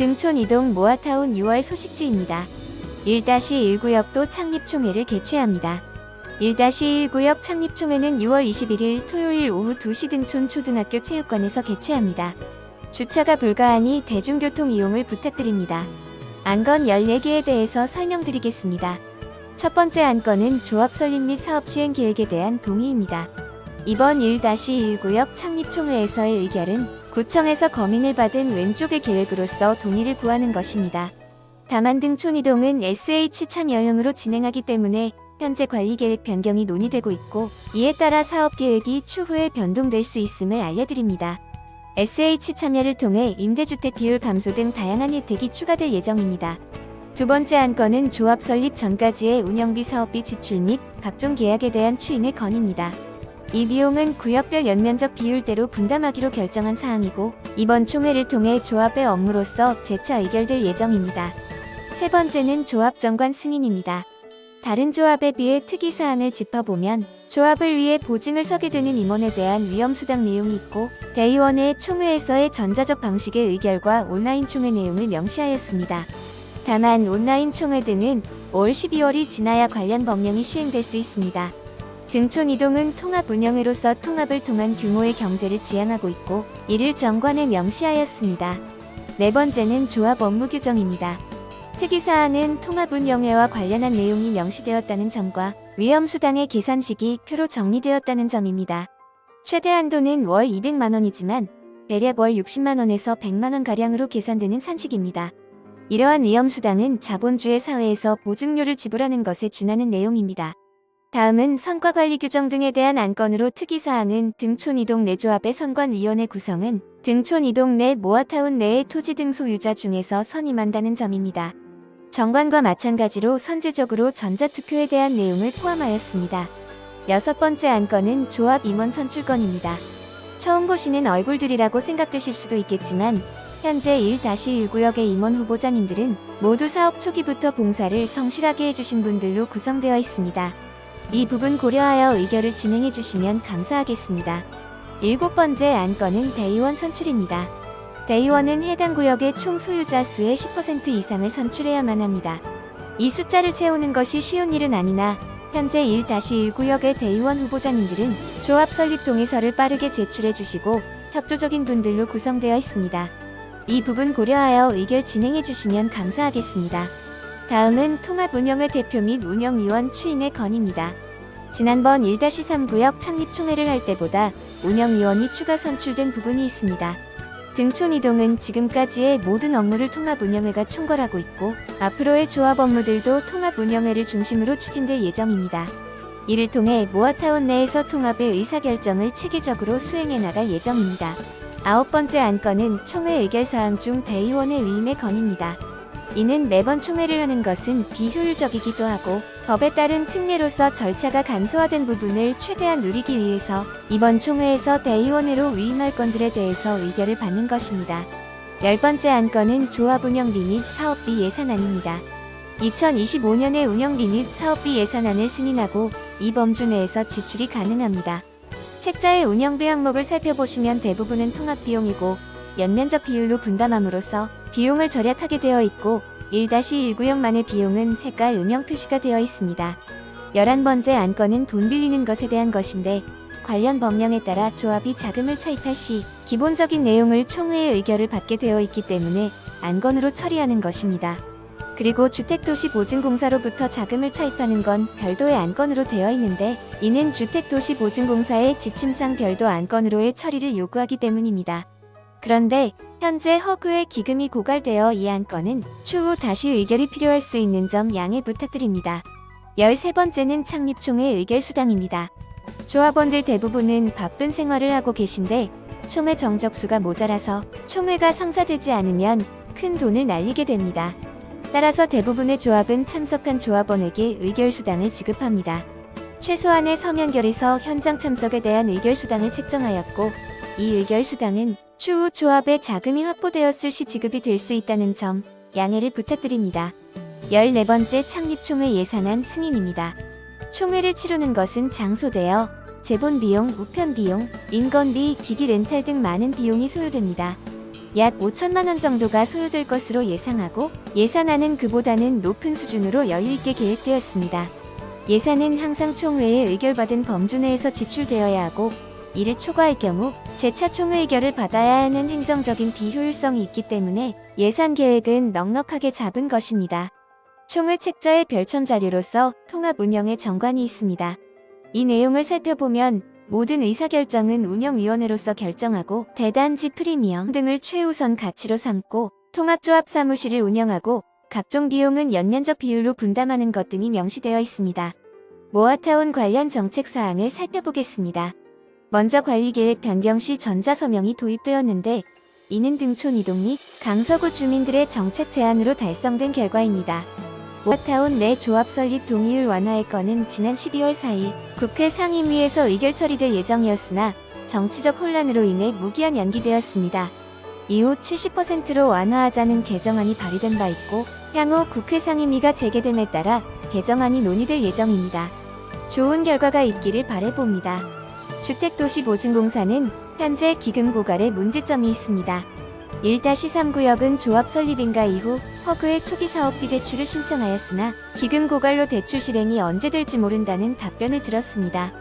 등촌 이동 모아타운 6월 소식지입니다. 1-1구역도 창립총회를 개최합니다. 1-1구역 창립총회는 6월 21일 토요일 오후 2시 등촌 초등학교 체육관에서 개최합니다. 주차가 불가하니 대중교통 이용을 부탁드립니다. 안건 14개에 대해서 설명드리겠습니다. 첫 번째 안건은 조합 설립 및 사업 시행 계획에 대한 동의입니다. 이번 1-1구역 창립총회에서의 의결은 구청에서 검인을 받은 왼쪽의 계획으로서 동의를 구하는 것입니다. 다만 등촌 이동은 SH 참여형으로 진행하기 때문에 현재 관리계획 변경이 논의되고 있고 이에 따라 사업 계획이 추후에 변동될 수 있음을 알려드립니다. SH 참여를 통해 임대주택 비율 감소 등 다양한 혜택이 추가될 예정입니다. 두 번째 안건은 조합 설립 전까지의 운영비 사업비 지출 및 각종 계약에 대한 추인의 건입니다. 이 비용은 구역별 연면적 비율대로 분담하기로 결정한 사항이고 이번 총회를 통해 조합의 업무로서 재차 의결될 예정입니다. 세 번째는 조합 정관 승인입니다. 다른 조합에 비해 특이 사항을 짚어보면 조합을 위해 보증을 서게 되는 임원에 대한 위험 수당 내용이 있고 대의원회 총회에서의 전자적 방식의 의결과 온라인 총회 내용을 명시하였습니다. 다만 온라인 총회 등은 올 12월이 지나야 관련 법령이 시행될 수 있습니다. 등촌 이동은 통합 운영회로서 통합을 통한 규모의 경제를 지향하고 있고 이를 정관에 명시하였습니다. 네 번째는 조합 업무 규정입니다. 특이사항은 통합 운영회와 관련한 내용이 명시되었다는 점과 위험수당의 계산식이 표로 정리되었다는 점입니다. 최대 한도는 월 200만원이지만 대략 월 60만원에서 100만원가량으로 계산되는 산식입니다. 이러한 위험수당은 자본주의 사회에서 보증료를 지불하는 것에 준하는 내용입니다. 다음은 성과관리 규정 등에 대한 안건으로 특이사항은 등촌 이동 내 조합의 선관위원회 구성은 등촌 이동 내 모아타운 내의 토지 등 소유자 중에서 선임한다는 점입니다. 정관과 마찬가지로 선제적으로 전자투표에 대한 내용을 포함하였습니다. 여섯 번째 안건은 조합 임원 선출건입니다. 처음 보시는 얼굴들이라고 생각되실 수도 있겠지만 현재 1-1구역의 임원 후보자님들은 모두 사업 초기부터 봉사를 성실하게 해주신 분들로 구성되어 있습니다. 이 부분 고려하여 의결을 진행해 주시면 감사하겠습니다. 일곱 번째 안건은 대의원 선출입니다. 대의원은 해당 구역의 총 소유자 수의 10% 이상을 선출해야만 합니다. 이 숫자를 채우는 것이 쉬운 일은 아니나 현재 1-1구역의 대의원 후보자님들은 조합 설립 동의서를 빠르게 제출해 주시고 협조적인 분들로 구성되어 있습니다. 이 부분 고려하여 의결 진행해 주시면 감사하겠습니다. 다음은 통합 운영회 대표 및 운영위원 추인의 건입니다. 지난번 1-3 구역 창립 총회를 할 때보다 운영위원이 추가 선출된 부분이 있습니다. 등촌 이동은 지금까지의 모든 업무를 통합 운영회가 총괄하고 있고 앞으로의 조합 업무들도 통합 운영회를 중심으로 추진될 예정입니다. 이를 통해 모아타운 내에서 통합의 의사결정을 체계적으로 수행해 나갈 예정입니다. 아홉 번째 안건은 총회 의결사항 중 대의원의 위임의 건입니다. 이는 매번 총회를 하는 것은 비효율적이기도 하고 법에 따른 특례로서 절차가 간소화된 부분을 최대한 누리기 위해서 이번 총회에서 대의원으로 위임할 건들에 대해서 의결을 받는 것입니다. 열 번째 안건은 조합 운영비 및 사업비 예산안입니다. 2025년의 운영비 및 사업비 예산안을 승인하고 이 범주 내에서 지출이 가능합니다. 책자의 운영비 항목을 살펴보시면 대부분은 통합 비용이고 연면적 비율로 분담함으로써 비용을 절약하게 되어 있고 1-1구역만의 비용은 색깔 음영 표시가 되어 있습니다. 11번째 안건은 돈 빌리는 것에 대한 것인데 관련 법령에 따라 조합이 자금을 차입할 시 기본적인 내용을 총회의 의결을 받게 되어 있기 때문에 안건으로 처리하는 것입니다. 그리고 주택도시보증공사로부터 자금을 차입하는 건 별도의 안건으로 되어 있는데 이는 주택도시보증공사의 지침상 별도 안건으로의 처리를 요구하기 때문입니다. 그런데 현재 허그의 기금이 고갈되어 이 안건은 추후 다시 의결이 필요할 수 있는 점 양해 부탁드립니다. 13번째는 창립총회 의결 수당입니다. 조합원들 대부분은 바쁜 생활을 하고 계신데 총회 정적수가 모자라서 총회가 성사되지 않으면 큰 돈을 날리게 됩니다. 따라서 대부분의 조합은 참석한 조합원에게 의결 수당을 지급합니다. 최소한의 서면결에서 현장 참석에 대한 의결 수당을 책정하였고 이 의결 수당은 추후 조합에 자금이 확보되었을 시 지급이 될 수 있다는 점 양해를 부탁드립니다. 14번째 창립총회 예산안 승인입니다. 총회를 치르는 것은 장소되어 재본 비용, 우편 비용, 인건비, 기기 렌탈 등 많은 비용이 소요됩니다. 약 5천만 원 정도가 소요될 것으로 예상하고 예산안은 그보다는 높은 수준으로 여유 있게 계획되었습니다. 예산은 항상 총회에 의결받은 범주 내에서 지출되어야 하고 이를 초과할 경우 재차 총회 의결을 받아야 하는 행정적인 비효율성이 있기 때문에 예산 계획은 넉넉하게 잡은 것입니다. 총회 책자의 별첨 자료로서 통합 운영에 정관이 있습니다. 이 내용을 살펴보면 모든 의사결정은 운영위원회로서 결정하고 대단지 프리미엄 등을 최우선 가치로 삼고 통합조합 사무실을 운영하고 각종 비용은 연면적 비율로 분담하는 것 등이 명시되어 있습니다. 모아타운 관련 정책 사항을 살펴보겠습니다. 먼저 관리계획 변경 시 전자서명이 도입되었는데 이는 등촌 이동 및 강서구 주민들의 정책 제안으로 달성된 결과입니다. 모아타운 내 조합 설립 동의율 완화의 건은 지난 12월 4일 국회 상임위에서 의결 처리될 예정이었으나 정치적 혼란으로 인해 무기한 연기되었습니다. 이후 70%로 완화하자는 개정안이 발의된 바 있고 향후 국회 상임위가 재개됨에 따라 개정안이 논의될 예정입니다. 좋은 결과가 있기를 바래봅니다. 주택도시보증공사는 현재 기금 고갈에 문제점이 있습니다. 1-3구역은 조합 설립인가 이후 허그의 초기 사업비 대출을 신청하였으나 기금 고갈로 대출 실행이 언제 될지 모른다는 답변을 들었습니다.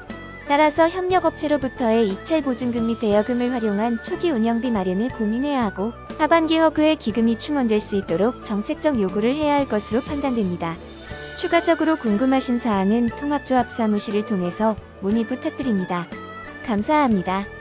따라서 협력업체로부터의 입찰 보증금 및 대여금을 활용한 초기 운영비 마련을 고민해야 하고 하반기 허그의 기금이 충원될 수 있도록 정책적 요구를 해야 할 것으로 판단됩니다. 추가적으로 궁금하신 사항은 통합조합 사무실을 통해서 문의 부탁드립니다. 감사합니다.